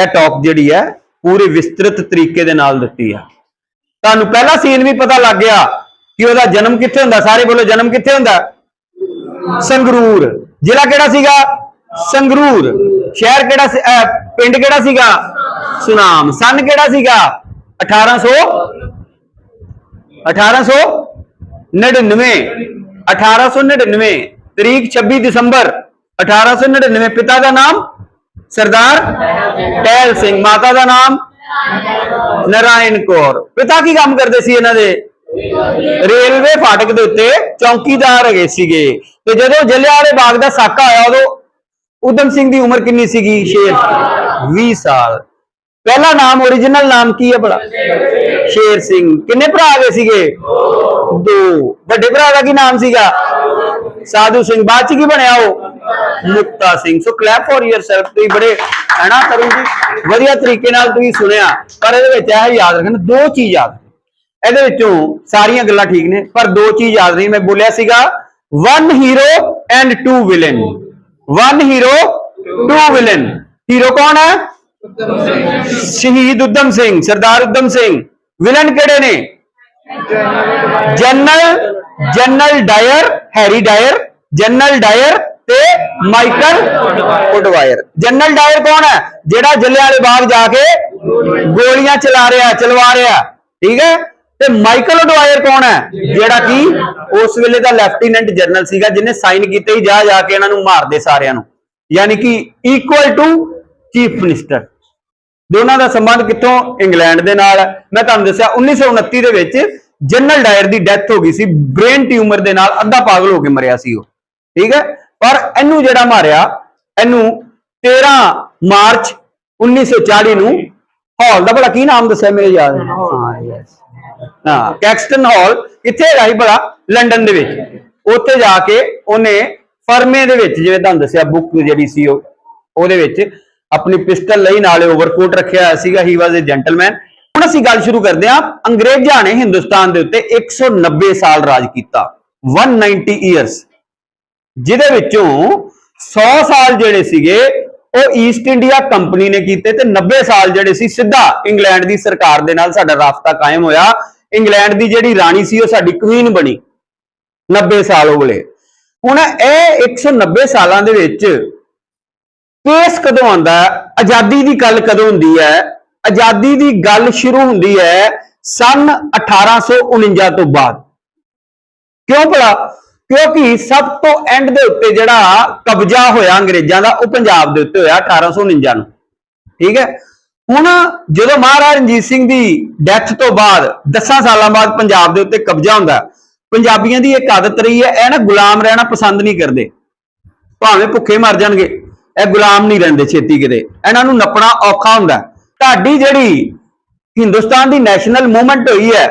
ਇਹ ਟਾਕ ਜਿਹੜੀ ਹੈ ਪੂਰੇ ਵਿਸਤ੍ਰਿਤ ਤਰੀਕੇ ਦੇ ਨਾਲ ਦਿੱਤੀ ਆ। ਤੁਹਾਨੂੰ ਪਹਿਲਾ ਸੀਨ ਵੀ ਪਤਾ ਲੱਗ ਗਿਆ ਕਿ ਉਹਦਾ ਜਨਮ ਕਿੱਥੇ ਹੁੰਦਾ। ਸਾਰੇ ਬੋਲੋ ਜਨਮ ਕਿੱਥੇ ਹੁੰਦਾ? ਸੰਗਰੂਰ। ਜ਼ਿਲ੍ਹਾ ਕਿਹੜਾ ਸੀਗਾ? ਸੰਗਰੂਰ। ਸ਼ਹਿਰ ਕਿਹੜਾ ਸੀ- ਅਹ, ਪਿੰਡ ਕਿਹੜਾ ਸੀਗਾ? ਸੁਨਾਮ। ਸਨ ਕਿਹੜਾ ਸੀਗਾ? 1800 1899 1899 ਤਰੀਕ 26 ਦਸੰਬਰ। 1899 ਪਿਤਾ ਦਾ ਨਾਮ ਸਰਦਾਰ ਟਹਿਲ ਸਿੰਘ, ਮਾਤਾ ਦਾ ਨਾਮ ਨਰਾਇਣ ਕੌਰ। ਪਿਤਾ ਕੀ ਕੰਮ ਕਰਦੇ ਸੀ ਇਹਨਾਂ ਦੇ? ਰੇਲਵੇ ਫਾਟਕ ਦੇ ਉੱਤੇ ਚੌਕੀਦਾਰ ਹੈਗੇ ਸੀਗੇ। ਤੇ ਜਦੋਂ ਜਲਿਆਂਵਾਲੇ ਬਾਗ ਦਾ ਸਾਕਾ ਆਇਆ, ਉਦੋਂ ਉਦਮ ਸਿੰਘ ਦੀ ਉਮਰ ਕਿੰਨੀ ਸੀਗੀ? ਸ਼ੇਰ 20 ਸਾਲ। ਪਹਿਲਾ ਨਾਮ origignal ਨਾਮ ਕੀ ਹੈ ਬੜਾ ਸ਼ੇਰ ਸਿੰਘ। ਕਿੰਨੇ ਭਰਾ ਗਏ ਸੀਗੇ? ਦੋ। ਵੱਡੇ ਭਰਾ ਦਾ ਕੀ ਨਾਮ ਸੀਗਾ? ਸਾਧੂ ਸਿੰਘ, ਬਾਅਦ ਚ ਕੀ ਬਣਿਆ ਉਹ? Mukta Singh. So clap for yourself, ਤੁਸੀਂ ਬੜੇ ਹੈਨਾ ਕਰੂੰ ਜੀ। ਵਧੀਆ ਤਰੀਕੇ ਨਾਲ ਤੁਸੀਂ ਸੁਣਿਆ, ਪਰ ਇਹਦੇ ਵਿੱਚ ਇਹ ਯਾਦ ਰੱਖਣਾ, ਦੋ ਚੀਜ਼ ਯਾਦ ਇਹਦੇ ਵਿੱਚੋਂ ਸਾਰੀਆਂ ਗੱਲਾਂ ਠੀਕ ਨੇ, ਪਰ ਦੋ ਚੀਜ਼ ਯਾਦ ਨਹੀਂ ਮੈਂ ਬੋਲਿਆ ਸੀਗਾ one hero and two villain one hero two villain hero ਕੌਣ ਹੈ? ਸ਼ਹੀਦ ਉਦਮ ਸਿੰਘ, ਸਰਦਾਰ ਉਦਮ ਸਿੰਘ। ਵਿਲਨ ਕਿਹੜੇ ਨੇ? General general Dyer Harry Dyer, general Dyer ਤੇ ਮਾਈਕਲ ਉਡਵਾਇਰ। ਜਨਰਲ ਡਾਇਰ ਕੌਣ ਹੈ? ਜਿਹੜਾ ਜੱਲਿਆਂਵਾਲੇ ਬਾਗ ਜਾ ਕੇ ਗੋਲੀਆਂ ਚਲਾ ਰਿਹਾ, ਚਲਵਾ ਰਿਹਾ। ਠੀਕ ਹੈ? ਤੇ ਮਾਈਕਲ ਉਡਵਾਇਰ ਕੌਣ ਹੈ? ਜਿਹੜਾ ਕਿ ਉਸ ਵੇਲੇ ਦਾ ਲੈਫਟੀਨੈਂਟ ਜਨਰਲ ਸੀਗਾ, ਜਿਹਨੇ ਸਾਈਨ ਕੀਤੇ ਹੀ ਜਾ ਜਾ ਕੇ ਇਹਨਾਂ ਨੂੰ ਮਾਰਦੇ ਸਾਰਿਆਂ ਨੂੰ। ਯਾਨੀ ਕਿ ਇਕੁਅਲ ਟੂ ਚੀਫ ਮਿਨਿਸਟਰ ਦੋਨਾਂ ਦਾ ਸੰਬੰਧ ਕਿੱਥੋਂ? ਇੰਗਲੈਂਡ ਦੇ ਨਾਲ। ਹੈ। ਮੈਂ ਤੁਹਾਨੂੰ ਦੱਸਿਆ 1929 ਦੇ ਵਿੱਚ ਜਨਰਲ ਡਾਇਰ ਦੀ ਡੈਥ ਹੋ ਗਈ ਸੀ ਬ੍ਰੇਨ ਟਿਊਮਰ ਦੇ ਨਾਲ ਅੱਧਾ ਪਾਗਲ ਹੋ ਕੇ ਮਰਿਆ ਸੀ ਉਹ ਠੀਕ ਹੈ? ਪਰ ਇਹਨੂੰ ਜਿਹੜਾ ਮਾਰਿਆ ਇਹਨੂੰ 13 ਮਾਰਚ 1940 ਨੂੰ ਹਾਲ ਦਾ ਬੜਾ ਕੀ ਨਾਮ ਦੱਸਿਆ ਮੇਰੇ ਯਾਦ ਹੈ ਹਾਂ ਯੈਸ ਹਾਂ ਕੈਕਸਟਨ ਹਾਲ ਕਿੱਥੇ ਹੈਗਾ ਸੀ ਬੜਾ ਲੰਡਨ ਦੇ ਵਿੱਚ। ਉੱਥੇ ਜਾ ਕੇ ਉਹਨੇ ਫਰਮੇ ਦੇ ਵਿੱਚ ਜਿਵੇਂ ਤੁਹਾਨੂੰ ਦੱਸਿਆ ਬੁੱਕ ਜਿਹੜੀ ਸੀ ਉਹ ਉਹਦੇ ਵਿੱਚ ਆਪਣੀ ਪਿਸਟਲ ਲਈ ਨਾਲੇ ਓਵਰਕੋਟ ਰੱਖਿਆ ਹੋਇਆ ਸੀਗਾ ਹੀ ਵਾਸ ਅ ਜੈਂਟਲਮੈਨ ਹੁਣ ਅਸੀਂ ਗੱਲ ਸ਼ੁਰੂ ਕਰਦੇ ਹਾਂ। ਅੰਗਰੇਜ਼ਾਂ ਨੇ ਹਿੰਦੁਸਤਾਨ ਦੇ ਉੱਤੇ 190 ਸਾਲ ਰਾਜ ਕੀਤਾ। 190 ਇਅਰਸ ਜਿਹਦੇ ਵਿੱਚੋਂ 100 ਸਾਲ ਜਿਹੜੇ ਸੀਗੇ, ਉਹ ਈਸਟ ਇੰਡੀਆ ਕੰਪਨੀ ਨੇ ਕੀਤੇ ਤੇ 90 ਸਾਲ ਜਿਹੜੇ ਸੀ, ਸਿੱਧਾ ਇੰਗਲੈਂਡ ਦੀ ਸਰਕਾਰ ਦੇ ਨਾਲ ਸਾਡਾ ਰਾਫਤਾ ਕਾਇਮ ਹੋਇਆ। ਇੰਗਲੈਂਡ ਦੀ ਜਿਹੜੀ ਰਾਣੀ ਸੀ, ਉਹ ਸਾਡੀ ਕੁਈਨ ਬਣੀ। 90 ਸਾਲ ਹੋ ਗਏ ਹੁਣ ਇਹ 190 ਸਾਲਾਂ ਦੇ ਵਿੱਚ ਕੇਸ ਕਦੋਂ ਆਉਂਦਾ ਹੈ? ਆਜ਼ਾਦੀ ਦੀ ਗੱਲ ਕਦੋਂ ਹੁੰਦੀ ਹੈ? ਆਜ਼ਾਦੀ ਦੀ ਗੱਲ ਸ਼ੁਰੂ ਹੁੰਦੀ ਹੈ ਸਨ 1849 ਤੋਂ ਬਾਅਦ। ਕਿਉਂ ਭਲਾ? ਕਿਉਂਕਿ ਸਭ ਤੋਂ ਐਂਡ ਦੇ ਉੱਤੇ ਜਿਹੜਾ ਕਬਜ਼ਾ ਹੋਇਆ ਅੰਗਰੇਜ਼ਾਂ ਦਾ, ਉਹ ਪੰਜਾਬ ਦੇ ਉੱਤੇ ਹੋਇਆ 1849 ਨੂੰ। ਠੀਕ ਹੈ? ਹੁਣ ਜਦੋਂ ਮਹਾਰਾਜਾ ਰਣਜੀਤ ਸਿੰਘ ਦੀ ਡੈਥ ਤੋਂ ਬਾਅਦ 10 ਸਾਲਾਂ ਬਾਅਦ ਪੰਜਾਬ ਦੇ ਉੱਤੇ ਕਬਜ਼ਾ ਹੁੰਦਾ, ਪੰਜਾਬੀਆਂ ਦੀ ਇੱਕ ਆਦਤ ਰਹੀ ਹੈ, ਇਹ ਨਾ ਗੁਲਾਮ ਰਹਿਣਾ ਪਸੰਦ ਨਹੀਂ ਕਰਦੇ। ਭਾਵੇਂ ਭੁੱਖੇ ਮਰ ਜਾਣਗੇ, ਇਹ ਗੁਲਾਮ ਨਹੀਂ ਰਹਿੰਦੇ ਛੇਤੀ ਕਿਤੇ। ਇਹਨਾਂ ਨੂੰ ਨੱਪਣਾ ਔਖਾ ਹੁੰਦਾ। ਤੁਹਾਡੀ ਜਿਹੜੀ ਹਿੰਦੁਸਤਾਨ ਦੀ ਨੈਸ਼ਨਲ ਮੂਵਮੈਂਟ ਹੋਈ ਹੈ,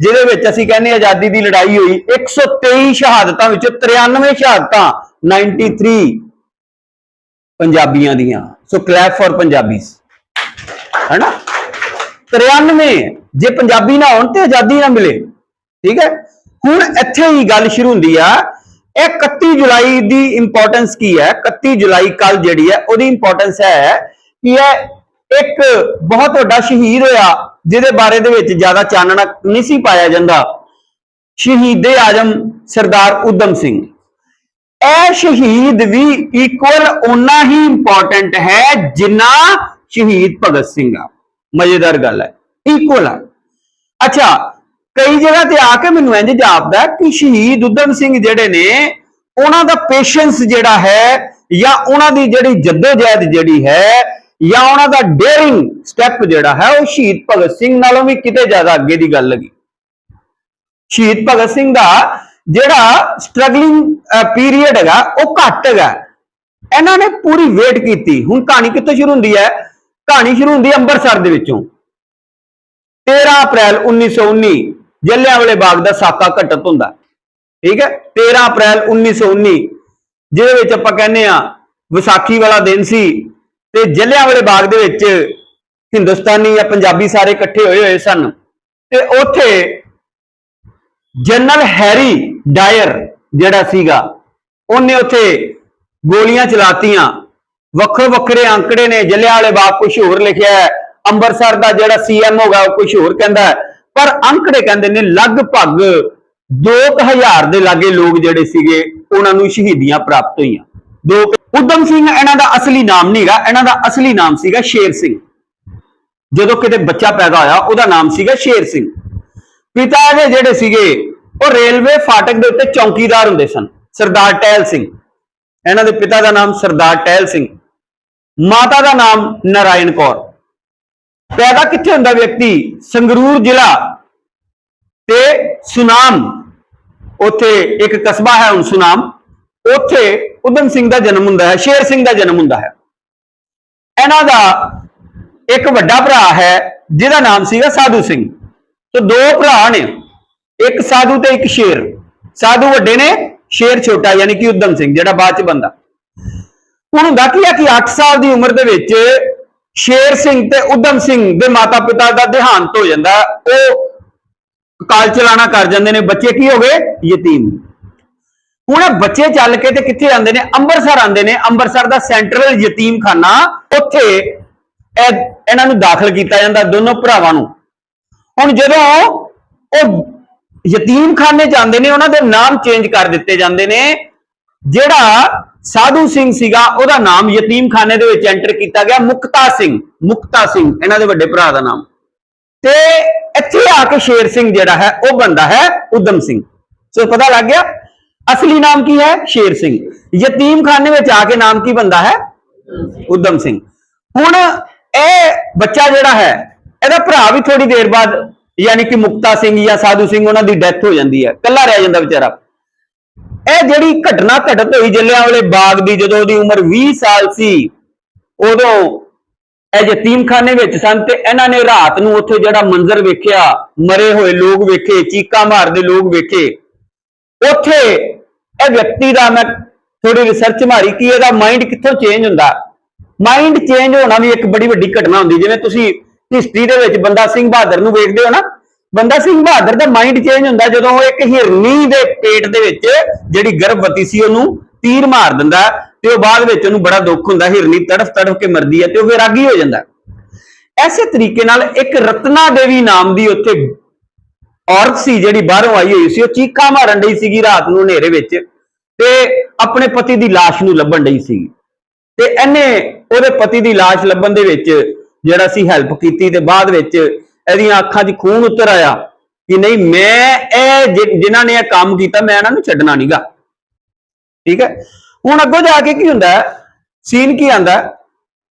ਜਿਹਦੇ ਵਿੱਚ ਅਸੀਂ ਕਹਿੰਦੇ ਆਜ਼ਾਦੀ ਦੀ ਲੜਾਈ ਹੋਈ 123 ਸ਼ਹਾਦਤਾਂ ਵਿੱਚੋਂ 93 ਸ਼ਹਾਦਤਾਂ 93 ਪੰਜਾਬੀਆਂ ਦੀਆਂ। ਸੋ ਕਲੈਪ ਫॉर ਪੰਜਾਬੀਜ਼ ਹੈਨਾ? 93 ਜੇ ਪੰਜਾਬੀ ਨਾ ਹੋਣ ਤੇ ਆਜ਼ਾਦੀ ਨਾ ਮਿਲੇ। ਠੀਕ ਹੈ? ਹੁਣ ਇੱਥੇ ਹੀ ਗੱਲ ਸ਼ੁਰੂ ਹੁੰਦੀ ਆ, ਇਹ 31 ਜੁਲਾਈ ਦੀ ਇੰਪੋਰਟੈਂਸ ਕੀ ਹੈ? 31 ਜੁਲਾਈ ਕੱਲ ਜਿਹੜੀ ਹੈ, ਉਹਦੀ ਇੰਪੋਰਟੈਂਸ ਹੈ ਕਿ ਇਹ ਇੱਕ ਬਹੁਤ ਵੱਡਾ ਸ਼ਹੀਦ ਹੋਇਆ, ਜਿਹਦੇ ਬਾਰੇ ਦੇ ਵਿੱਚ ਜ਼ਿਆਦਾ ਚਾਨਣਾ ਨਹੀਂ ਸੀ ਪਾਇਆ ਜਾਂਦਾ। ਸ਼ਹੀਦੇ ਆਜਮ ਸਰਦਾਰ ਉਦਮ ਸਿੰਘ। ਇਹ ਸ਼ਹੀਦ ਵੀ ਇਕੁਅਲ ਓਨਾ ਹੀ ਇੰਪੋਰਟੈਂਟ ਹੈ ਜਿੰਨਾ ਸ਼ਹੀਦ ਭਗਤ ਸਿੰਘ ਆ। ਮਜ਼ੇਦਾਰ ਗੱਲ ਹੈ ਇਕੁਅਲ ਆ। ਅੱਛਾ, ਕਈ ਜਗ੍ਹਾ ਤੇ ਆ ਕੇ ਮੈਨੂੰ ਇੰਜ ਜਾਪਦਾ ਕਿ ਸ਼ਹੀਦ ਉਦਮ ਸਿੰਘ ਜਿਹੜੇ ਨੇ, ਉਹਨਾਂ ਦਾ ਪੇਸ਼ੈਂਸ ਜਿਹੜਾ ਹੈ ਜਾਂ ਉਹਨਾਂ ਦੀ ਜਿਹੜੀ ਜੱਦੋਜਹਿਦ ਜਿਹੜੀ ਹੈ ਜਾਂ ਉਹਨਾਂ ਦਾ ਡੇਅਰਿੰਗ ਸਟੈਪ ਜਿਹੜਾ ਹੈ ਉਹ ਸ਼ਹੀਦ ਭਗਤ ਸਿੰਘ ਨਾਲੋਂ ਵੀ ਕਿਤੇ ਜ਼ਿਆਦਾ ਅੱਗੇ ਦੀ ਗੱਲ ਲੱਗੀ ਸ਼ਹੀਦ ਭਗਤ ਸਿੰਘ ਦਾ ਜਿਹੜਾ ਸਟਰਗਲਿੰਗ ਪੀਰੀਅਡ ਹੈਗਾ, ਉਹ ਘੱਟ ਹੈਗਾ। ਇਹਨਾਂ ਨੇ ਪੂਰੀ ਵੇਟ ਕੀਤੀ। ਹੁਣ ਕਹਾਣੀ ਕਿੱਥੋਂ ਸ਼ੁਰੂ ਹੁੰਦੀ ਹੈ? ਕਹਾਣੀ ਸ਼ੁਰੂ ਹੁੰਦੀ ਹੈ ਅੰਮ੍ਰਿਤਸਰ ਦੇ ਵਿੱਚੋਂ। 13 ਅਪ੍ਰੈਲ 1919 ਜਲਿਆਂਵਾਲੇ ਬਾਗ ਦਾ ਸਾਕਾ ਘਟਤ ਹੁੰਦਾ। ਠੀਕ ਹੈ? 13 ਅਪ੍ਰੈਲ 1919 ਜਿਹਦੇ ਵਿੱਚ ਆਪਾਂ ਕਹਿੰਦੇ ਆ ਵਿਸਾਖੀ ਵਾਲਾ ਦਿਨ ਸੀ। ਤੇ ਜਲਿਆਂਵਾਲੇ ਬਾਗ ਦੇ ਵਿੱਚ ਹਿੰਦੁਸਤਾਨੀ ਜਾਂ ਪੰਜਾਬੀ ਸਾਰੇ ਇਕੱਠੇ ਹੋਏ ਹੋਏ ਸਨ। ਤੇ ਉੱਥੇ ਜਨਰਲ ਹੈਰੀ ਡਾਇਰ ਜਿਹੜਾ ਸੀਗਾ, ਉਹਨੇ ਉੱਥੇ ਗੋਲੀਆਂ ਚਲਾਤੀਆਂ। ਵੱਖੋ ਵੱਖਰੇ ਅੰਕੜੇ ਨੇ ਜਲਿਆਂ ਵਾਲੇ ਬਾਗ ਕੁਝ ਹੋਰ ਲਿਖਿਆ ਹੈ। ਅੰਮ੍ਰਿਤਸਰ ਦਾ ਜਿਹੜਾ ਸੀਐਮ ਹੋਗਾ, ਉਹ ਕੁਝ ਹੋਰ ਕਹਿੰਦਾ ਹੈ। ਪਰ ਅੰਕੜੇ ਕਹਿੰਦੇ ਨੇ ਲਗਭਗ 2000 ਦੇ ਲਾਗੇ ਲੋਕ ਜਿਹੜੇ ਸੀਗੇ, ਉਹਨਾਂ ਨੂੰ ਸ਼ਹੀਦੀਆਂ ਪ੍ਰਾਪਤ ਹੋਈਆਂ। ਦੋ ਉਦਮ ਸਿੰਘ, ਇਹਨਾਂ ਦਾ ਅਸਲੀ ਨਾਮ ਨਹੀਂਗਾ ਇਹਨਾਂ ਦਾ ਅਸਲੀ ਨਾਮ ਸੀਗਾ ਸ਼ੇਰ ਸਿੰਘ। ਜਦੋਂ ਕਿਤੇ ਬੱਚਾ ਪੈਦਾ ਹੋਇਆ, ਉਹਦਾ ਨਾਮ ਸੀਗਾ ਸ਼ੇਰ ਸਿੰਘ। ਪਿਤਾ ਦੇ ਜਿਹੜੇ ਸੀਗੇ, ਉਹ ਰੇਲਵੇ ਫਾਟਕ ਦੇ ਉੱਤੇ ਚੌਕੀਦਾਰ ਹੁੰਦੇ ਸਨ, ਸਰਦਾਰ ਟਹਿਲ ਸਿੰਘ। ਇਹਨਾਂ ਦੇ ਪਿਤਾ ਦਾ ਨਾਮ ਸਰਦਾਰ ਟਹਿਲ ਸਿੰਘ। ਮਾਤਾ ਦਾ ਨਾਮ ਨਾਰਾਇਣ ਕੌਰ। ਪੈਦਾ ਕਿੱਥੇ ਹੁੰਦਾ ਵਿਅਕਤੀ? ਸੰਗਰੂਰ ਜ਼ਿਲ੍ਹਾ ਤੇ ਸੁਨਾਮ। ਉੱਥੇ ਇੱਕ ਕਸਬਾ ਹੈ ਹੁਣ ਸੁਨਾਮ। ਉੱਥੇ ਉਦਮ ਸਿੰਘ ਦਾ ਜਨਮ ਹੁੰਦਾ ਹੈ, ਸ਼ੇਰ ਸਿੰਘ ਦਾ ਜਨਮ ਹੁੰਦਾ ਹੈ। ਇਹਨਾਂ ਦਾ ਇੱਕ ਵੱਡਾ ਭਰਾ ਹੈ, ਜਿਹਦਾ ਨਾਮ ਸੀਗਾ ਸਾਧੂ ਸਿੰਘ। ਤੇ ਦੋ ਭਰਾ ਨੇ, ਇੱਕ ਸਾਧੂ ਤੇ ਇੱਕ ਸ਼ੇਰ। ਸਾਧੂ ਵੱਡੇ ਨੇ, ਸ਼ੇਰ ਛੋਟਾ, ਯਾਨੀ ਕਿ ਉਦਮ ਸਿੰਘ, ਜਿਹੜਾ ਬਾਅਦ ਚ ਬੰਦਾ ਹੁਣ ਹੁੰਦਾ ਕੀ ਆ ਕਿ 8 ਸਾਲ ਦੀ ਉਮਰ ਦੇ ਵਿੱਚ ਸ਼ੇਰ ਸਿੰਘ ਤੇ ਉਦਮ ਸਿੰਘ ਦੇ ਮਾਤਾ ਪਿਤਾ ਦਾ ਦੇਹਾਂਤ ਹੋ ਜਾਂਦਾ। ਉਹ ਕਾਲ ਚਲਾਣਾ ਕਰ ਜਾਂਦੇ ਨੇ। ਬੱਚੇ ਕੀ ਹੋ ਗਏ? ਯਤੀਮ। ਹੁਣ ਇਹ ਬੱਚੇ ਚੱਲ ਕੇ ਤੇ ਕਿੱਥੇ ਆਉਂਦੇ ਨੇ? ਅੰਮ੍ਰਿਤਸਰ ਆਉਂਦੇ ਨੇ। ਅੰਮ੍ਰਿਤਸਰ ਦਾ ਸੈਂਟਰਲ ਯਤੀਮਖਾਨਾ ਉੱਥੇ ਇਹ ਇਹਨਾਂ ਨੂੰ ਦਾਖਲ ਕੀਤਾ ਜਾਂਦਾ ਦੋਨੋਂ ਭਰਾਵਾਂ ਨੂੰ। ਹੁਣ ਜਦੋਂ ਉਹ ਯਤੀਮਖਾਨੇ ਜਾਂਦੇ ਨੇ, ਉਹਨਾਂ ਦੇ ਨਾਮ ਚੇਂਜ ਕਰ ਦਿੱਤੇ ਜਾਂਦੇ ਨੇ। ਜਿਹੜਾ ਸਾਧੂ ਸਿੰਘ ਸੀਗਾ, ਉਹਦਾ ਨਾਮ ਯਤੀਮਖਾਨੇ ਦੇ ਵਿੱਚ ਐਂਟਰ ਕੀਤਾ ਗਿਆ। ਮੁਕਤਾ ਸਿੰਘ ਮੁਕਤਾ ਸਿੰਘ, ਇਹਨਾਂ ਦੇ ਵੱਡੇ ਭਰਾ ਦਾ ਨਾਮ। ਤੇ ਇੱਥੇ ਆ ਕੇ ਸ਼ੇਰ ਸਿੰਘ ਜਿਹੜਾ ਹੈ, ਉਹ ਬੰਦਾ ਹੈ ਉਦਮ ਸਿੰਘ। ਸੋ ਪਤਾ ਲੱਗ ਗਿਆ? ਅਸਲੀ ਨਾਮ ਕੀ ਹੈ? ਸ਼ੇਰ ਸਿੰਘ। ਯਤੀਮਖਾਨੇ ਵਿੱਚ ਆ ਕੇ ਨਾਮ ਕੀ ਬੰਦਾ ਹੈ? ਉਦਮ ਸਿੰਘ। ਹੁਣ ਇਹ ਬੱਚਾ ਜਿਹੜਾ ਹੈ, ਇਹਦਾ ਭਰਾ ਵੀ ਥੋੜੀ ਦੇਰ ਬਾਅਦ ਯਾਨੀ ਕਿ ਮੁਕਤਾ ਸਿੰਘ ਜਾਂ ਸਾਧੂ ਸਿੰਘ ਉਹਨਾਂ ਦੀ ਡੈਥ ਹੋ ਜਾਂਦੀ ਹੈ। ਕੱਲਾ ਰਹਿ ਜਾਂਦਾ ਵਿਚਾਰਾ। ਇਹ ਜਿਹੜੀ ਘਟਨਾ ਘਟਤ ਹੋਈ ਜੱਲਿਆਂ ਵਾਲੇ ਬਾਗ ਦੀ, ਜਦੋਂ ਉਹਦੀ ਉਮਰ 20 ਸਾਲ ਸੀ, ਉਦੋਂ ਇਹ ਯਤੀਮਖਾਨੇ ਵਿੱਚ ਸਨ ਤੇ ਇਹਨਾਂ ਨੇ ਰਾਤ ਨੂੰ ਉੱਥੇ ਜਿਹੜਾ ਮੰਜ਼ਰ ਵੇਖਿਆ, ਮਰੇ ਹੋਏ ਲੋਕ ਵੇਖੇ, ਚੀਕਾਂ ਮਾਰਦੇ ਲੋਕ ਵੇਖੇ। ਉੱਥੇ ਇਹ ਵਿਅਕਤੀ ਦਾ ਮੈਂ ਥੋੜੀ ਰਿਸਰਚ ਮਾਰੀ ਕਿ ਇਹਦਾ ਮਾਈਂਡ ਕਿੱਥੋਂ ਚੇਂਜ ਹੁੰਦਾ। ਮਾਈਂਡ ਚੇਂਜ ਹੋਣਾ ਵੀ ਇੱਕ ਬੜੀ ਵੱਡੀ ਘਟਨਾ ਹੁੰਦੀ, ਜਿਵੇਂ ਤੁਸੀਂ ਹਿਸਟਰੀ ਦੇ ਵਿੱਚ ਬੰਦਾ ਸਿੰਘ ਬਹਾਦਰ ਨੂੰ ਵੇਖਦੇ ਹੋ ਨਾ, ਬੰਦਾ ਸਿੰਘ ਬਹਾਦਰ ਦਾ ਮਾਈਂਡ ਚੇਂਜ ਹੁੰਦਾ ਜਦੋਂ ਉਹ ਇੱਕ ਹਿਰਨੀ ਦੇ ਪੇਟ ਦੇ ਵਿੱਚ ਜਿਹੜੀ ਗਰਭਵਤੀ ਸੀ ਉਹਨੂੰ ਤੀਰ ਮਾਰ ਦਿੰਦਾ ਤੇ ਉਹ ਬਾਅਦ ਵਿੱਚ ਉਹਨੂੰ ਬੜਾ ਦੁੱਖ ਹੁੰਦਾ, ਹਿਰਨੀ ਤੜਫ ਤੜਫ ਕੇ ਮਰਦੀ ਹੈ ਤੇ ਉਹ ਵਿਰਾਗੀ ਹੋ ਜਾਂਦਾ। ਐਸੇ ਤਰੀਕੇ ਨਾਲ ਇੱਕ ਰਤਨਾ ਦੇਵੀ ਨਾਮ ਦੀ ਉੱਥੇ ਔਰਤ ਸੀ ਜਿਹੜੀ ਬਾਹਰੋਂ ਆਈ ਹੋਈ ਸੀ, ਉਹ ਚੀਕਾਂ ਮਾਰਨ ਡਈ ਸੀਗੀ ਰਾਤ ਨੂੰ ਹਨੇਰੇ ਵਿੱਚ ਤੇ ਆਪਣੇ ਪਤੀ ਦੀ ਲਾਸ਼ ਨੂੰ ਲੱਭਣ ਡਈ ਸੀਗੀ। ਤੇ ਇਹਨੇ ਉਹਦੇ ਪਤੀ ਦੀ ਲਾਸ਼ ਲੱਭਣ ਦੇ ਵਿੱਚ ਜਿਹੜਾ ਸੀ ਹੈਲਪ ਕੀਤੀ ਤੇ ਬਾਅਦ ਵਿੱਚ ਇਹਦੀਆਂ ਅੱਖਾਂ 'ਚ ਖੂਨ ਉਤਰ ਆਇਆ ਕਿ ਨਹੀਂ, ਮੈਂ ਇਹ ਜਿ- ਜਿਨ੍ਹਾਂ ਨੇ ਇਹ ਕੰਮ ਕੀਤਾ, ਮੈਂ ਇਹਨਾਂ ਨੂੰ ਛੱਡਣਾ ਨਹੀਂਗਾ ਠੀਕ ਹੈ? ਹੁਣ ਅੱਗੋਂ ਜਾ ਕੇ ਕੀ ਹੁੰਦਾ ਸੀਨ ਕੀ ਆਂਦਾ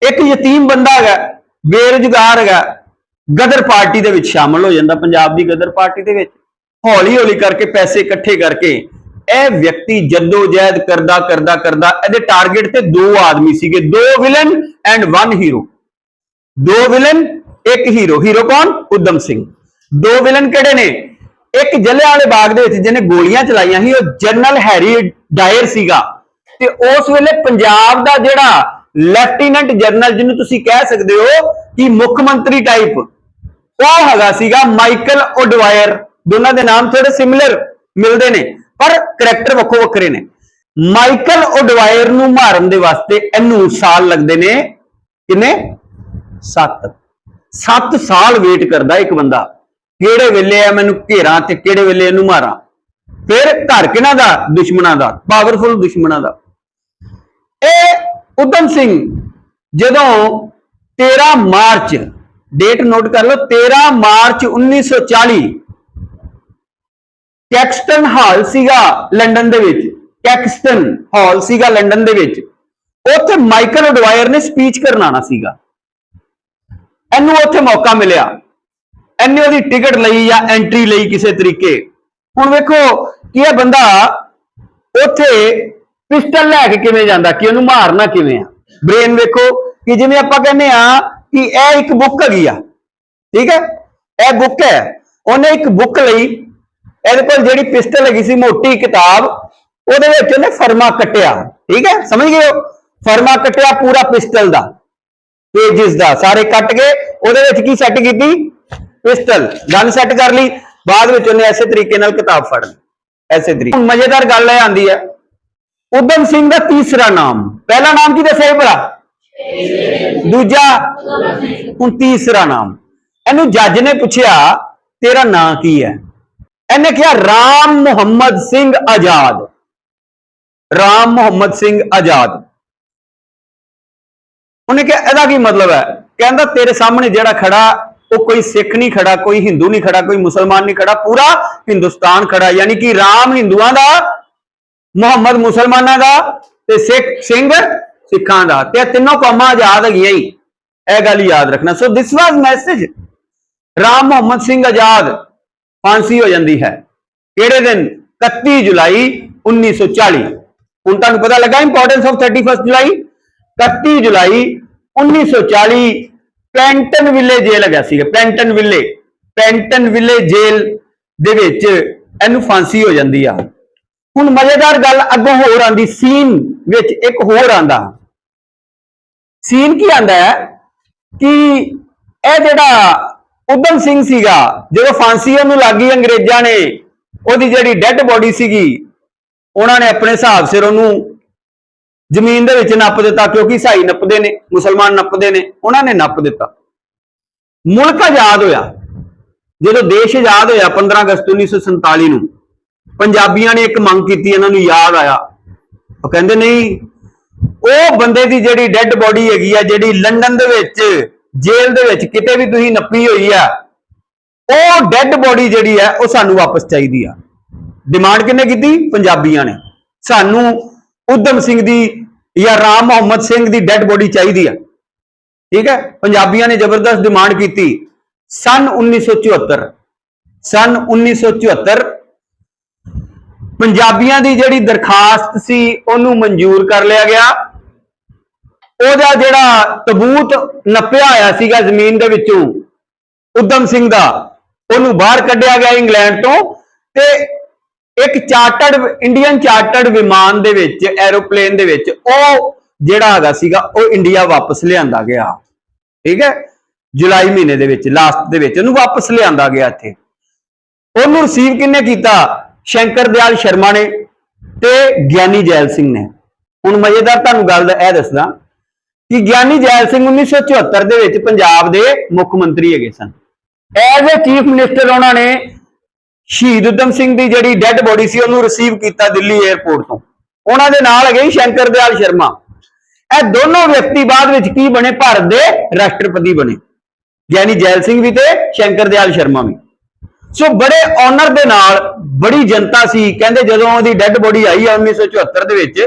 ਇੱਕ ਯਤੀਮ ਬੰਦਾ ਹੈਗਾ, ਬੇਰੁਜ਼ਗਾਰ ਹੈਗਾ ਗਦਰ ਪਾਰਟੀ ਦੇ ਵਿੱਚ ਸ਼ਾਮਲ ਹੋ ਜਾਂਦਾ, ਪੰਜਾਬ ਦੀ ਗਦਰ ਪਾਰਟੀ ਦੇ ਵਿੱਚ। ਹੌਲੀ ਹੌਲੀ ਕਰਕੇ ਪੈਸੇ ਇਕੱਠੇ ਕਰਕੇ ਇਹ ਵਿਅਕਤੀ ਜੱਦੋ ਜਹਿਦ ਕਰਦਾ ਕਰਦਾ ਕਰਦਾ, ਇਹਦੇ ਟਾਰਗੇਟ ਤੇ ਦੋ ਆਦਮੀ ਸੀਗੇ, ਦੋ ਵਿਲਨ ਐਂਡ ਵਨ ਹੀਰੋ ਦੋ ਵਿਲਨ ਇੱਕ ਹੀਰੋ ਹੀਰੋ ਕੌਣ? ਉਦਮ ਸਿੰਘ। ਦੋ ਵਿਲਨ ਕਿਹੜੇ ਨੇ? ਇੱਕ ਜਲਿਆਂ ਵਾਲੇ ਬਾਗ ਦੇ ਵਿੱਚ ਜਿਹਨੇ ਗੋਲੀਆਂ ਚਲਾਈਆਂ ਸੀ, ਉਹ ਜਨਰਲ ਹੈਰੀ ਡਾਇਰ ਸੀਗਾ। ਤੇ ਉਸ ਵੇਲੇ ਪੰਜਾਬ ਦਾ ਜਿਹੜਾ ਲੈਫਟੀਨੈਂਟ ਜਨਰਲ ਜਿਹਨੂੰ ਤੁਸੀਂ ਕਹਿ ਸਕਦੇ ਹੋ ਕਿ ਮੁੱਖ ਮੰਤਰੀ ਟਾਈਪ ਉਹ ਹੈਗਾ ਸੀਗਾ ਮਾਈਕਲ ਓਡਵਾਇਰ। ਦੋਨਾਂ ਦੇ ਨਾਮ ਥੋੜੇ ਸਿਮਿਲਰ ਮਿਲਦੇ ਨੇ, ਪਰ ਕਰੈਕਟਰ ਵੱਖੋ ਵੱਖਰੇ ਨੇ। ਮਾਈਕਲ ਓਡਵਾਇਰ ਨੂੰ ਮਾਰਨ ਦੇ ਵਾਸਤੇ ਇਹਨੂੰ ਸਾਲ ਲੱਗਦੇ ਨੇ, ਕਿੰਨੇ? 7 7 ਸਾਲ ਵੇਟ ਕਰਦਾ ਇੱਕ ਬੰਦਾ। ਕਿਹੜੇ ਵੇਲੇ ਆ ਮੈਨੂੰ ਘੇਰਾਂ ਤੇ ਕਿਹੜੇ ਵੇਲੇ ਇਹਨੂੰ ਮਾਰਾਂ? ਫਿਰ ਘਰ ਕਿਹਨਾਂ ਦਾ? ਦੁਸ਼ਮਣਾਂ ਦਾ ਪਾਵਰਫੁਲ ਦੁਸ਼ਮਣਾਂ ਦਾ। ਇਹ ਉਦਮ ਸਿੰਘ, ਜਦੋਂ 13 ਮਾਰਚ ਡੇਟ ਨੋਟ ਕਰ ਲਓ 13 ਮਾਰਚ 1940 ਕੈਕਸਟਨ ਹਾਲ ਸੀਗਾ ਲੰਡਨ ਦੇ ਵਿੱਚ। ਕੈਕਸਟਨ ਹਾਲ ਸੀਗਾ ਲੰਡਨ ਦੇ ਵਿੱਚ। ਉੱਥੇ ਮਾਈਕਲ ਓਡਵਾਇਰ ਨੇ ਸਪੀਚ ਕਰਨ ਸੀਗਾ। ਇਹਨੂੰ ਉੱਥੇ ਮੌਕਾ ਮਿਲਿਆ। ਇਹਨੇ ਉਹਦੀ ਟਿਕਟ ਲਈ ਜਾਂ ਐਂਟਰੀ ਲਈ ਕਿਸੇ ਤਰੀਕੇ। ਹੁਣ ਵੇਖੋ, ਕਿ ਇਹ ਬੰਦਾ, ਉੱਥੇ ਪਿਸਟਲ ਲੈ ਕੇ ਕਿਵੇਂ ਜਾਂਦਾ, ਕਿ ਉਹਨੂੰ ਮਾਰਨਾ ਕਿਵੇਂ ਆ? ਬ੍ਰੇਨ ਵੇਖੋ, ਕਿ ਜਿਵੇਂ ਆਪਾਂ ਕਹਿੰਦੇ ਆ ਕਿ ਇਹ ਇੱਕ ਬੁੱਕ ਹੈਗੀ ਆ, ਠੀਕ ਹੈ? ਇਹ ਬੁੱਕ ਹੈ। ਉਹਨੇ ਇੱਕ ਬੁੱਕ ਲਈ, ਇਹਦੇ ਕੋਲ ਜਿਹੜੀ ਪਿਸਟਲ ਹੈਗੀ ਸੀ, ਮੋਟੀ ਕਿਤਾਬ, ਉਹਦੇ ਵਿੱਚ ਉਹਨੇ ਫਰਮਾ ਕੱਟਿਆ, ਠੀਕ ਹੈ? ਸਮਝ ਗਏ ਹੋ? ਫਰਮਾ ਕੱਟਿਆ ਪੂਰਾ ਪਿਸਟਲ ਦਾ ਪੇਜਸ ਦਾ, ਸਾਰੇ ਕੱਟ ਕੇ ਉਹਦੇ ਵਿੱਚ ਕੀ ਸੈੱਟ ਕੀਤੀ? ਪਿਸਟਲ ਗਨ ਸੈੱਟ ਕਰ ਲਈ। ਬਾਅਦ ਵਿੱਚ ਉਹਨੇ ਐਸੇ ਤਰੀਕੇ ਨਾਲ ਕਿਤਾਬ ਫੜ ਲਈ। ਐਸੇ ਤਰੀਕੇ। ਮਜ਼ੇਦਾਰ ਗੱਲ ਇਹ ਆਂਦੀ ਹੈ। ਉਦਮ ਸਿੰਘ ਦਾ ਤੀਸਰਾ ਨਾਮ। ਪਹਿਲਾ ਨਾਮ ਕੀ ਦੱਸਿਆ ਸੀ ਦੂਜਾ, ਹੁਣ ਤੀਸਰਾ ਨਾਮ। ਇਹਨੂੰ ਜੱਜ ਨੇ ਪੁੱਛਿਆ, ਤੇਰਾ ਨਾਂ ਕੀ ਹੈ? ਇਹਨੇ ਕਿਹਾ, ਰਾਮ ਮੁਹੰਮਦ ਸਿੰਘ ਆਜ਼ਾਦ। ਰਾਮ ਮੁਹੰਮਦ ਸਿੰਘ ਆਜ਼ਾਦ। ਉਹਨੇ ਕਿਹਾ, ਇਹਦਾ ਕੀ ਮਤਲਬ ਹੈ? ਕਹਿੰਦਾ, ਤੇਰੇ ਸਾਹਮਣੇ ਜਿਹੜਾ ਖੜਾ, ਉਹ ਕੋਈ ਸਿੱਖ ਨਹੀਂ ਖੜਾ, ਕੋਈ ਹਿੰਦੂ ਨਹੀਂ ਖੜਾ, ਕੋਈ ਮੁਸਲਮਾਨ ਨਹੀਂ ਖੜਾ, ਪੂਰਾ ਹਿੰਦੁਸਤਾਨ ਖੜਾ। ਯਾਨੀ ਕਿ ਰਾਮ ਹਿੰਦੂਆਂ ਦਾ, ਮੁਹੰਮਦ ਮੁਸਲਮਾਨਾਂ ਦਾ ਤੇ ਸਿੱਖ ਸਿੰਘ ਸਿੱਖਾਂ ਦਾ ਤੇ ਇਹ ਤਿੰਨੋਂ ਕੌਮਾਂ ਆਜ਼ਾਦ ਹੈਗੀਆਂ ਹੀ ਇਹ ਗੱਲ ਯਾਦ ਰੱਖਣਾ। So this was message Ram Mohammad Singh Azad ਫਾਂਸੀ ਹੋ ਜਾਂਦੀ ਹੈ। ਕਿਹੜੇ ਦਿਨ? 31 ਜੁਲਾਈ 1940 ਹੁਣ ਤੁਹਾਨੂੰ ਪਤਾ ਲੱਗਾ ਇੰਪੋਰਟੈਂਸ ਆਫ 31 ਜੁਲਾਈ। 31 ਜੁਲਾਈ 1940 ਪੈਂਟਨ ਵਿਲੇ ਜੇਲ੍ਹ ਹੈਗਾ ਸੀਗਾ। ਪੈਂਟਨ ਵਿਲੇ। ਪੈਂਟਨ ਵਿਲੇ ਜੇਲ੍ਹ ਦੇ ਵਿੱਚ ਇਹਨੂੰ ਫਾਂਸੀ ਹੋ ਜਾਂਦੀ ਆ। ਹੁਣ ਮਜ਼ੇਦਾਰ ਗੱਲ ਅੱਗੋਂ ਹੋਰ ਆਂਦੀ ਸੀਨ ਵਿੱਚ ਇੱਕ ਹੋਰ ਆਂਦਾ ਸੀਨ ਕੀ ਆਂਦਾ ਹੈ? ਕਿ ਇਹ ਜਿਹੜਾ ਉਦਮ ਸਿੰਘ ਸੀਗਾ, ਜਦੋਂ ਫਾਂਸੀ ਉਹਨੂੰ ਲੱਗੀ ਅੰਗਰੇਜ਼ਾਂ ਨੇ ਉਹਦੀ ਜਿਹੜੀ ਡੈੱਡ ਬੋਡੀ ਸੀਗੀ, ਉਹਨਾਂ ਨੇ ਆਪਣੇ ਹਿਸਾਬ ਸਿਰ ਉਹਨੂੰ ਜ਼ਮੀਨ ਦੇ ਵਿੱਚ ਨੱਪ ਦਿੱਤਾ, ਕਿਉਂਕਿ ਈਸਾਈ ਨੱਪਦੇ ਨੇ, ਮੁਸਲਮਾਨ ਨੱਪਦੇ ਨੇ, ਉਹਨਾਂ ਨੇ ਨੱਪ ਦਿੱਤਾ। ਮੁਲਕ ਆਜ਼ਾਦ ਹੋਇਆ। ਜਦੋਂ ਦੇਸ਼ ਆਜ਼ਾਦ ਹੋਇਆ 15 ਅਗਸਤ 1947 ਨੂੰ, ਪੰਜਾਬੀਆਂ ਨੇ ਇੱਕ ਮੰਗ ਕੀਤੀ, ਇਹਨਾਂ ਨੂੰ ਯਾਦ ਆਇਆ। ਉਹ ਕਹਿੰਦੇ, ਨਹੀਂ ਉਹ ਬੰਦੇ ਦੀ ਜਿਹੜੀ ਡੈੱਡ ਬੋਡੀ ਹੈਗੀ ਆ, ਜਿਹੜੀ ਲੰਡਨ ਦੇ ਵਿੱਚ, ਜੇਲ੍ਹ ਦੇ ਵਿੱਚ ਕਿਤੇ ਵੀ ਤੁਸੀਂ ਨੱਪੀ ਹੋਈ ਆ, ਉਹ ਡੈੱਡ ਬੋਡੀ ਜਿਹੜੀ ਹੈ ਉਹ ਸਾਨੂੰ ਵਾਪਸ ਚਾਹੀਦੀ ਆ। ਡਿਮਾਂਡ ਕਿੰਨੇ ਕੀਤੀ? ਪੰਜਾਬੀਆਂ ਨੇ। ਸਾਨੂੰ ਉਦਮ ਸਿੰਘ ਦੀ ਜਾਂ ਰਾਮ ਮੁਹੰਮਦ ਸਿੰਘ ਦੀ ਡੈੱਡ ਬੋਡੀ ਚਾਹੀਦੀ ਆ। ਠੀਕ ਹੈ? ਪੰਜਾਬੀਆਂ ਨੇ ਜ਼ਬਰਦਸਤ ਡਿਮਾਂਡ ਕੀਤੀ। ਸਨ 1974 ਸਨ 1974 ਪੰਜਾਬੀਆਂ ਦੀ ਜਿਹੜੀ ਦਰਖਾਸਤ ਸੀ, ਉਹਨੂੰ ਮਨਜ਼ੂਰ ਕਰ ਲਿਆ ਗਿਆ। ਉਹਦਾ ਜਿਹੜਾ ਤਬੂਤ ਨੱਪਿਆ ਹੋਇਆ ਸੀਗਾ ਜ਼ਮੀਨ ਦੇ ਵਿੱਚੋਂ, ਉਦਮ ਸਿੰਘ ਦਾ, ਉਹਨੂੰ ਬਾਹਰ ਕੱਢਿਆ ਗਿਆ ਇੰਗਲੈਂਡ ਤੋਂ ਤੇ ਇੱਕ ਚਾਰਟਰਡ ਇੰਡੀਅਨ ਚਾਰਟਰਡ ਵਿਮਾਨ ਦੇ ਵਿੱਚ, ਐਰੋਪਲੇਨ ਦੇ ਵਿੱਚ ਉਹ ਜਿਹੜਾ ਹੈਗਾ ਸੀਗਾ, ਉਹ ਇੰਡੀਆ ਵਾਪਸ ਲਿਆਂਦਾ ਗਿਆ। ਠੀਕ ਹੈ? ਜੁਲਾਈ ਮਹੀਨੇ ਦੇ ਵਿੱਚ ਲਾਸਟ ਦੇ ਵਿੱਚ ਉਹਨੂੰ ਵਾਪਸ ਲਿਆਂਦਾ ਗਿਆ ਇੱਥੇ। ਉਹਨੂੰ ਰਿਸੀਵ ਕਿੰਨੇ ਕੀਤਾ? ਸ਼ੰਕਰ ਦਿਆਲ ਸ਼ਰਮਾ ਨੇ ਤੇ ਗਿਆਨੀ ਜੈਲ ਸਿੰਘ ਨੇ। ਹੁਣ ਮਜ਼ੇਦਾਰ ਤੁਹਾਨੂੰ ਗੱਲ ਇਹ ਦੱਸਦਾ ਕਿ ਗਿਆਨੀ ਜੈਲ ਸਿੰਘ 1974 ਦੇ ਵਿੱਚ ਪੰਜਾਬ ਦੇ ਮੁੱਖ ਮੰਤਰੀ ਹੈਗੇ ਸਨ। ਐਜ਼ ਅ ਚੀਫ ਮਿਨਿਸਟਰ ਉਹਨਾਂ ਨੇ ਸ਼ਹੀਦ ਉਦਮ ਸਿੰਘ ਦੀ ਜਿਹੜੀ ਡੈੱਡ ਬੋਡੀ ਸੀ ਉਹਨੂੰ ਰਿਸੀਵ ਕੀਤਾ ਦਿੱਲੀ 에ਅਰਪੋਰਟ ਤੋਂ। ਉਹਨਾਂ ਦੇ ਨਾਲ ਹੈਗੇ ਸ਼ੰਕਰ ਦਿਆਲ ਸ਼ਰਮਾ। ਇਹ ਦੋਨੋਂ ਵਿਅਕਤੀ ਬਾਅਦ ਵਿੱਚ ਕੀ ਬਣੇ? ਭਾਰਤ ਦੇ ਰਾਸ਼ਟਰਪਤੀ ਬਣੇ। ਗਿਆਨੀ ਜੈਲ ਸਿੰਘ ਵੀ ਤੇ ਸ਼ੰਕਰ ਦਿਆਲ ਸ਼ਰਮਾ ਵੀ। ਸੋ ਬੜੇ ਆਨਰ ਦੇ ਨਾਲ ਬੜੀ ਜਨਤਾ ਸੀ। ਕਹਿੰਦੇ ਜਦੋਂ ਉਹਦੀ ਡੈੱਡ ਬੋਡੀ ਆਈ ਆ 1974 ਦੇ ਵਿੱਚ,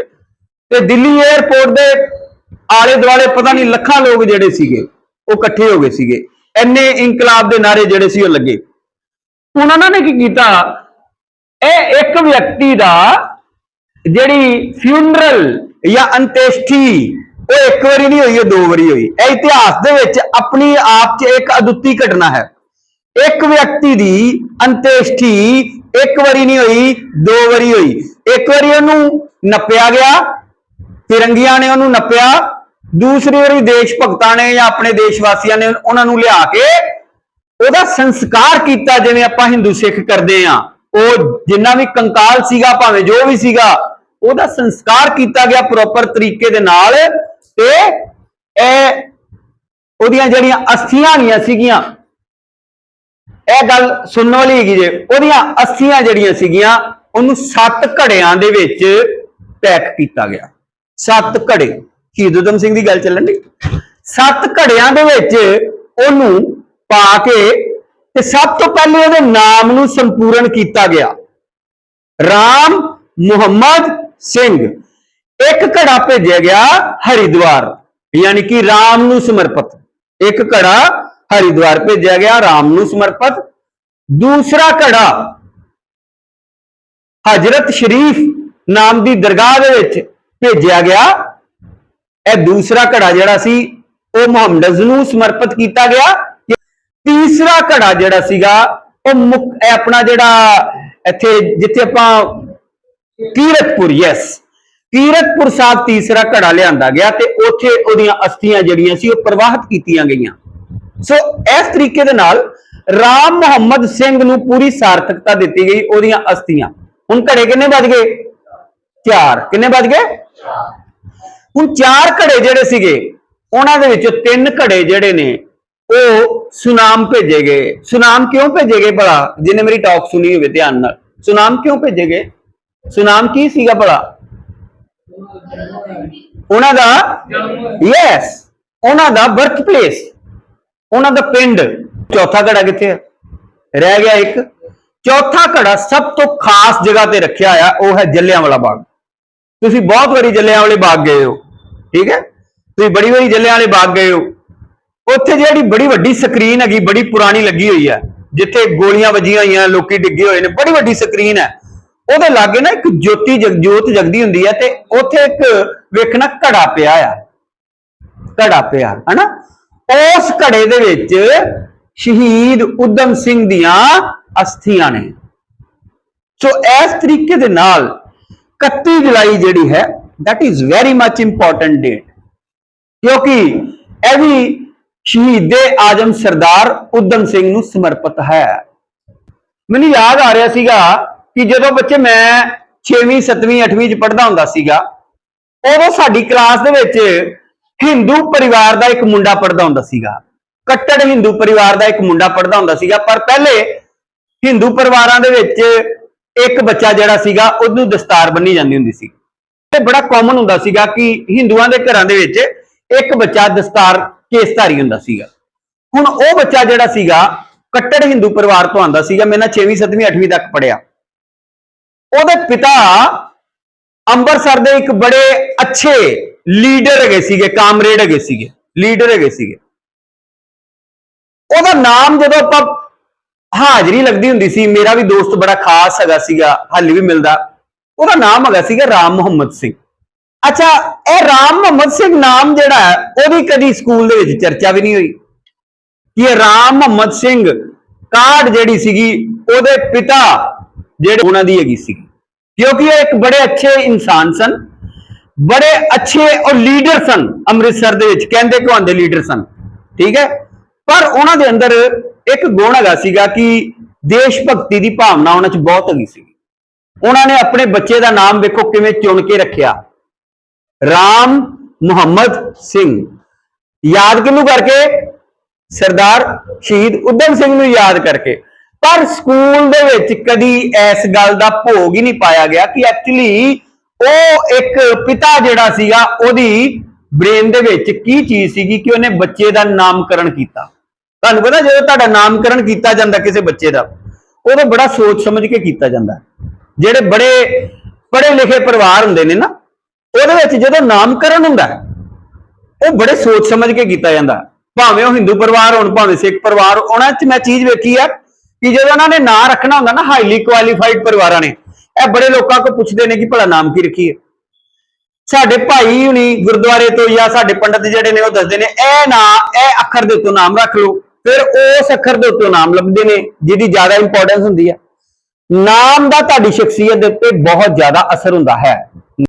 ਤੇ ਦਿੱਲੀ 에ਅਰਪੋਰਟ ਦੇ ਆਲੇ ਦੁਆਲੇ ਪਤਾ ਨਹੀਂ ਲੱਖਾਂ ਲੋਕ ਜਿਹੜੇ ਸੀਗੇ, ਉਹ ਇਕੱਠੇ ਹੋ ਗਏ ਸੀਗੇ। ਐਨੇ ਇਨਕਲਾਬ ਦੇ ਨਾਰੇ ਜਿਹੜੇ ਸੀ ਉਹ ਲੱਗੇ। ਹੁਣ ਉਹਨਾਂ ਨੇ ਕੀ ਕੀਤਾ? ਇਹ ਇੱਕ ਵਿਅਕਤੀ ਦਾ ਜਿਹੜੀ ਫਿਊਨਰਲ ਜਾਂ ਅੰਤੇਸ਼ਟੀ ਉਹ ਇੱਕ ਵਾਰੀ ਨਹੀਂ ਹੋਈ, ਉਹ ਦੋ ਵਾਰੀ ਹੋਈ। ਇਹ ਇਤਿਹਾਸ ਦੇ ਵਿੱਚ ਆਪਣੀ ਆਪ 'ਚ ਇੱਕ ਅਦੁੱਤੀ ਘਟਨਾ ਹੈ। ਇੱਕ ਵਿਅਕਤੀ ਦੀ ਅੰਤੇਸ਼ਟੀ ਇੱਕ ਵਾਰੀ ਨਹੀਂ ਹੋਈ, ਦੋ ਵਾਰੀ ਹੋਈ। ਇੱਕ ਵਾਰੀ ਉਹਨੂੰ ਨੱਪਿਆ ਗਿਆ ਫਿਰੰਗੀਆਂ ਨੇ ਉਹਨੂੰ ਨੱਪਿਆ, ਦੂਸਰੀ ਵਾਰੀ ਦੇਸ਼ ਭਗਤਾਂ ਨੇ ਜਾਂ ਆਪਣੇ ਦੇਸ਼ ਵਾਸੀਆਂ ਨੇ ਉਹਨਾਂ ਨੂੰ ਲਿਆ ਕੇ ਉਹਦਾ ਸੰਸਕਾਰ ਕੀਤਾ ਜਿਵੇਂ ਆਪਾਂ ਹਿੰਦੂ ਸਿੱਖ ਕਰਦੇ ਆ ਉਹ ਜਿੰਨਾ ਵੀ ਕੰਕਾਲ ਸੀਗਾ, ਭਾਵੇਂ ਜੋ ਵੀ ਸੀਗਾ, ਉਹਦਾ ਸੰਸਕਾਰ ਕੀਤਾ ਗਿਆ ਪ੍ਰੋਪਰ ਤਰੀਕੇ ਦੇ ਨਾਲ ਤੇ ਇਹ ਉਹਦੀਆਂ ਜਿਹੜੀਆਂ ਅਸਥੀਆਂ ਗਈਆਂ ਸੀਗੀਆਂ, ਇਹ ਗੱਲ ਸੁਣਨ ਵਾਲੀ ਹੈਗੀ ਜੇ, ਉਹਦੀਆਂ ਅਸਥੀਆਂ ਜਿਹੜੀਆਂ ਸੀਗੀਆਂ, ਉਹਨੂੰ ਸੱਤ ਘੜਿਆਂ ਦੇ ਵਿੱਚ ਪੈਕ ਕੀਤਾ ਗਿਆ। ਸੱਤ ਘੜੇ। ਸ਼ਹੀਦ ਉਦਮ ਸਿੰਘ ਦੀ ਗੱਲ ਚੱਲਣ ਦੀ ਸੱਤ ਘੜਿਆਂ ਦੇ ਵਿੱਚ ਉਹਨੂੰ ਪਾ ਕੇ ਤੇ ਸਭ ਤੋਂ ਪਹਿਲੇ ਉਹਦੇ ਨਾਮ ਨੂੰ ਸੰਪੂਰਨ ਕੀਤਾ ਗਿਆ। ਰਾਮ ਮੁਹੰਮਦ ਸਿੰਘ। ਇੱਕ ਘੜਾ ਭੇਜਿਆ ਗਿਆ ਹਰਿਦੁਆਰ। ਯਾਨੀ ਕਿ ਰਾਮ ਨੂੰ ਸਮਰਪਿਤ। ਇੱਕ ਘੜਾ ਹਰਿਦੁਆਰ ਭੇਜਿਆ ਗਿਆ, ਰਾਮ ਨੂੰ ਸਮਰਪਿਤ। ਦੂਸਰਾ ਘੜਾ ਹਜਰਤ ਸ਼ਰੀਫ ਨਾਮ ਦੀ ਦਰਗਾਹ ਦੇ ਵਿੱਚ ਭੇਜਿਆ ਗਿਆ। ਇਹ ਦੂਸਰਾ ਘੜਾ ਜਿਹੜਾ ਸੀ, ਉਹ ਮੁਹੰਮਦ ਨੂੰ ਸਮਰਪਿਤ ਕੀਤਾ ਗਿਆ। ਤੀਸਰਾ ਘੜਾ ਜਿਹੜਾ ਸੀਗਾ, ਉਹ ਮੁੱਖ ਆਪਣਾ ਜਿਹੜਾ ਇੱਥੇ, ਜਿੱਥੇ ਆਪਾਂ ਕੀਰਤਪੁਰ ਯੈਸ ਕੀਰਤਪੁਰ ਸਾਹਿਬ ਤੀਸਰਾ ਘੜਾ ਲਿਆਂਦਾ ਗਿਆ ਤੇ ਉੱਥੇ ਉਹਦੀਆਂ ਅਸਥੀਆਂ ਜਿਹੜੀਆਂ ਸੀ, ਉਹ ਪ੍ਰਵਾਹਿਤ ਕੀਤੀਆਂ ਗਈਆਂ। ਸੋ ਇਸ ਤਰੀਕੇ ਦੇ ਨਾਲ ਰਾਮ ਮੁਹੰਮਦ ਸਿੰਘ ਨੂੰ ਪੂਰੀ ਸਾਰਥਕਤਾ ਦਿੱਤੀ ਗਈ ਉਹਦੀਆਂ ਅਸਥੀਆਂ। ਹੁਣ ਘੜੇ ਕਿੰਨੇ ਵੱਜ ਗਏ? ਚਾਰ। ਕਿੰਨੇ ਵੱਜ ਗਏ? ਹੁਣ ਚਾਰ ਘੜੇ ਜਿਹੜੇ ਸੀਗੇ, ਉਹਨਾਂ ਦੇ ਵਿੱਚੋਂ ਤਿੰਨ ਘੜੇ ਜਿਹੜੇ ਨੇ, ਉਹ ਸੁਨਾਮ ਭੇਜੇ ਗਏ। ਸੁਨਾਮ ਕਿਉਂ ਭੇਜੇ ਗਏ ਭਲਾ? ਜਿਹਨੇ ਮੇਰੀ ਟਾਕ ਸੁਣੀ ਹੋਵੇ ਧਿਆਨ ਨਾਲ। ਸੁਨਾਮ ਕਿਉਂ ਭੇਜੇ ਗਏ? ਸੁਨਾਮ ਕੀ ਸੀਗਾ ਭਲਾ? ਉਹਨਾਂ ਦਾ ਯੈਸ ਉਹਨਾਂ ਦਾ ਬਰਥ ਪਲੇਸ ਉਹਨਾਂ ਦਾ ਪਿੰਡ। ਚੌਥਾ ਘੜਾ ਕਿੱਥੇ ਹੈ ਰਹਿ ਗਿਆ ਇੱਕ। ਚੌਥਾ ਘੜਾ ਸਭ ਤੋਂ ਖਾਸ ਜਗ੍ਹਾ ਤੇ ਰੱਖਿਆ ਆ ਉਹ ਹੈ ਜੱਲਿਆਂਵਾਲਾ ਬਾਗ। ਤੁਸੀਂ ਬਹੁਤ ਵਾਰੀ ਜੱਲਿਆਂਵਾਲੇ ਬਾਗ ਗਏ ਹੋ, ਠੀਕ ਹੈ? ਤੁਸੀਂ ਬੜੀ ਵਾਰੀ ਜੱਲਿਆਂਵਾਲੇ ਬਾਗ ਗਏ ਹੋ। ਉੱਥੇ ਜਿਹੜੀ ਬੜੀ ਵੱਡੀ ਸਕਰੀਨ ਹੈਗੀ, ਬੜੀ ਪੁਰਾਣੀ ਲੱਗੀ ਹੋਈ ਹੈ, ਜਿੱਥੇ ਗੋਲੀਆਂ ਵੱਜੀਆਂ ਹੋਈਆਂ, ਲੋਕੀ ਡਿੱਗੇ ਹੋਏ ਨੇ, ਬੜੀ ਵੱਡੀ ਸਕਰੀਨ ਹੈ। ਉਹਦੇ ਲਾਗੇ ਨਾ ਇੱਕ ਜੋਤੀ ਜਗ, ਜੋਤ ਜਗਦੀ ਹੁੰਦੀ ਹੈ ਤੇ ਉੱਥੇ ਇੱਕ ਵੇਖਣਾ ਘੜਾ ਪਿਆ ਆ। ਘੜਾ ਪਿਆ, ਹਨਾ? ਉਸ ਘੜੇ ਦੇ ਵਿੱਚ ਸ਼ਹੀਦ ਉਦਮ ਸਿੰਘ ਦੀਆਂ ਅਸਥੀਆਂ ਨੇ। ਸੋ ਇਸ ਤਰੀਕੇ ਦੇ ਨਾਲ 31 ਜੁਲਾਈ ਜਿਹੜੀ ਹੈ, that is very much important date, ਕਿਉਂਕਿ ਇਹ ਵੀ ਸ਼ਹੀਦੇ ਆਜਮ ਸਰਦਾਰ ਉਦਮ ਸਿੰਘ ਨੂੰ ਸਮਰਪਿਤ ਹੈ। ਮੈਨੂੰ ਯਾਦ ਆ ਰਿਹਾ ਸੀਗਾ ਕਿ ਜਦੋਂ ਬੱਚੇ ਮੈਂ 6ਵੀਂ 7ਵੀਂ 8ਵੀਂ ਚ ਪੜ੍ਹਦਾ ਹੁੰਦਾ ਸੀਗਾ, ਉਦੋਂ ਸਾਡੀ ਕਲਾਸ ਦੇ ਵਿੱਚ ਹਿੰਦੂ ਪਰਿਵਾਰ ਦਾ ਇੱਕ ਮੁੰਡਾ ਪੜ੍ਹਦਾ ਹੁੰਦਾ ਸੀਗਾ। ਕੱਟੜ ਹਿੰਦੂ ਪਰਿਵਾਰ ਦਾ ਇੱਕ ਮੁੰਡਾ ਪੜ੍ਹਦਾ ਹੁੰਦਾ ਸੀਗਾ, ਪਰ ਪਹਿਲੇ ਹਿੰਦੂ ਪਰਿਵਾਰਾਂ ਦੇ ਵਿੱਚ ਇੱਕ ਬੱਚਾ ਜਿਹੜਾ ਸੀਗਾ, ਉਹਨੂੰ ਦਸਤਾਰ ਬੰਨੀ ਜਾਂਦੀ ਹੁੰਦੀ ਸੀ। ਤੇ ਬੜਾ ਕਾਮਨ ਹੁੰਦਾ ਸੀਗਾ ਕਿ ਹਿੰਦੂਆਂ ਦੇ ਘਰਾਂ ਦੇ ਵਿੱਚ ਇੱਕ ਬੱਚਾ ਦਸਤਾਰ ਕੇਸਧਾਰੀ ਹੁੰਦਾ ਸੀਗਾ। ਹੁਣ ਉਹ ਬੱਚਾ ਜਿਹੜਾ ਸੀਗਾ, ਕੱਟੜ ਹਿੰਦੂ ਪਰਿਵਾਰ ਤੋਂ ਆਂਦਾ ਸੀਗਾ ਮੈਂ ਨਾ 6ਵੀਂ 7ਵੀਂ 8ਵੀਂ ਤੱਕ ਪੜਿਆ ਉਹਦੇ ਪਿਤਾ ਅੰਮ੍ਰਿਤਸਰ ਦੇ ਇੱਕ ਬੜੇ ਅੱਛੇ ਲੀਡਰ ਹੈਗੇ ਸੀਗੇ, ਕਾਮਰੇਡ ਹੈਗੇ ਸੀਗੇ, ਲੀਡਰ ਹੈਗੇ ਸੀਗੇ। ਉਹਦਾ ਨਾਮ ਜਦੋਂ ਆਪਾਂ ਹਾਜ਼ਰੀ ਲੱਗਦੀ ਹੁੰਦੀ ਸੀ, ਮੇਰਾ ਵੀ ਦੋਸਤ ਬੜਾ ਖਾਸ ਹੈਗਾ ਸੀਗਾ, ਹਾਲੇ ਵੀ ਮਿਲਦਾ। ਉਹਦਾ ਨਾਮ ਹੈਗਾ ਸੀਗਾ ਰਾਮ ਮੁਹੰਮਦ ਸਿੰਘ। ਅੱਛਾ, ਇਹ ਰਾਮ ਮੁਹੰਮਦ ਸਿੰਘ ਨਾਮ ਜਿਹੜਾ ਹੈ, ਉਹਦੀ ਕਦੀ ਸਕੂਲ ਦੇ ਵਿੱਚ ਚਰਚਾ ਵੀ ਨਹੀਂ ਹੋਈ? ਕਿ ਇਹ ਰਾਮ ਮੁਹੰਮਦ ਸਿੰਘ ਕਾਢ ਜਿਹੜੀ ਸੀਗੀ, ਉਹਦੇ ਪਿਤਾ ਜਿਹੜੇ ਉਹਨਾਂ ਦੀ ਹੈਗੀ ਸੀ ਕਿਉਂਕਿ ਉਹ ਇੱਕ ਬੜੇ ਅੱਛੇ ਇਨਸਾਨ ਸਨ, ਬੜੇ ਅੱਛੇ ਉਹ ਲੀਡਰ ਸਨ ਅੰਮ੍ਰਿਤਸਰ ਦੇ ਵਿੱਚ, ਕਹਿੰਦੇ ਕਹਾਉਂਦੇ ਲੀਡਰ ਸਨ। ਠੀਕ ਹੈ? ਪਰ ਉਹਨਾਂ ਦੇ ਅੰਦਰ ਇੱਕ ਗੁਣ ਹੈਗਾ ਸੀਗਾ ਕਿ ਦੇਸ਼ ਭਗਤੀ ਦੀ ਭਾਵਨਾ ਉਹਨਾਂ 'ਚ ਬਹੁਤ ਹੈਗੀ ਸੀ ਉਹਨਾਂ ਨੇ ਆਪਣੇ ਬੱਚੇ ਦਾ ਨਾਮ ਵੇਖੋ ਕਿਵੇਂ ਚੁਣ ਕੇ ਰੱਖਿਆ। ਰਾਮ ਮੁਹੰਮਦ ਸਿੰਘ। ਯਾਦ ਕਿਹਨੂੰ ਕਰਕੇ? ਸਰਦਾਰ ਸ਼ਹੀਦ ਉਦਮ ਸਿੰਘ ਨੂੰ ਯਾਦ ਕਰਕੇ। ਪਰ ਸਕੂਲ ਦੇ ਵਿੱਚ ਕਦੀ ਇਸ ਗੱਲ ਦਾ ਭੋਗ ਹੀ ਨਹੀਂ ਪਾਇਆ ਗਿਆ ਕਿ ਐਕਚੁਅਲੀ ਉਹ ਇੱਕ ਪਿਤਾ ਜਿਹੜਾ ਸੀਗਾ, ਉਹਦੀ ਬ੍ਰੇਨ ਦੇ ਵਿੱਚ ਕੀ ਚੀਜ਼ ਸੀਗੀ ਕਿ ਉਹਨੇ ਬੱਚੇ ਦਾ ਨਾਮਕਰਨ ਕੀਤਾ। ਤੁਹਾਨੂੰ ਪਤਾ ਜਦੋਂ ਤੁਹਾਡਾ ਨਾਮਕਰਨ ਕੀਤਾ ਜਾਂਦਾ ਕਿਸੇ ਬੱਚੇ ਦਾ ਉਦੋਂ ਬੜਾ ਸੋਚ ਸਮਝ ਕੇ ਕੀਤਾ ਜਾਂਦਾ। ਜਿਹੜੇ ਬੜੇ ਪੜ੍ਹੇ ਲਿਖੇ ਪਰਿਵਾਰ ਹੁੰਦੇ ਨੇ ਨਾ ਉਹਦੇ ਵਿੱਚ ਜਦੋਂ ਨਾਮਕਰਨ ਹੁੰਦਾ ਹੈ, ਉਹ ਬੜੇ ਸੋਚ ਸਮਝ ਕੇ ਕੀਤਾ ਜਾਂਦਾ। ਭਾਵੇਂ ਉਹ ਹਿੰਦੂ ਪਰਿਵਾਰ ਹੋਣ ਭਾਵੇਂ ਸਿੱਖ ਪਰਿਵਾਰ ਉਹਨਾਂ 'ਚ ਮੈਂ ਚੀਜ਼ ਵੇਖੀ ਆ ਕਿ ਜਦੋਂ ਉਹਨਾਂ ਨੇ ਨਾਂ ਰੱਖਣਾ ਹੁੰਦਾ ਨਾ ਹਾਈਲੀ ਕੁਆਲੀਫਾਈਡ ਪਰਿਵਾਰਾਂ ਨੇ ਇਹ ਬੜੇ ਲੋਕਾਂ ਕੋਲ ਪੁੱਛਦੇ ਨੇ ਕਿ ਭਲਾ ਨਾਮ ਕੀ ਰੱਖੀਏ ਸਾਡੇ ਭਾਈ ਹੁਣੀ ਗੁਰਦੁਆਰੇ ਤੋਂ ਜਾਂ ਸਾਡੇ ਪੰਡਤ ਜਿਹੜੇ ਨੇ ਉਹ ਦੱਸਦੇ ਨੇ ਇਹ ਨਾਂ ਇਹ ਅੱਖਰ ਦੇ ਉੱਤੋਂ ਨਾਮ ਰੱਖ ਲਓ। ਫਿਰ ਉਸ ਅੱਖਰ ਦੇ ਉੱਤੋਂ ਨਾਮ ਲੱਭਦੇ ਨੇ, ਜਿਹਦੀ ਜ਼ਿਆਦਾ ਇੰਪੋਰਟੈਂਸ ਹੁੰਦੀ ਹੈ ਨਾਮ ਦਾ ਤੁਹਾਡੀ ਸ਼ਖਸੀਅਤ ਦੇ ਉੱਤੇ ਬਹੁਤ ਜ਼ਿਆਦਾ ਅਸਰ ਹੁੰਦਾ ਹੈ।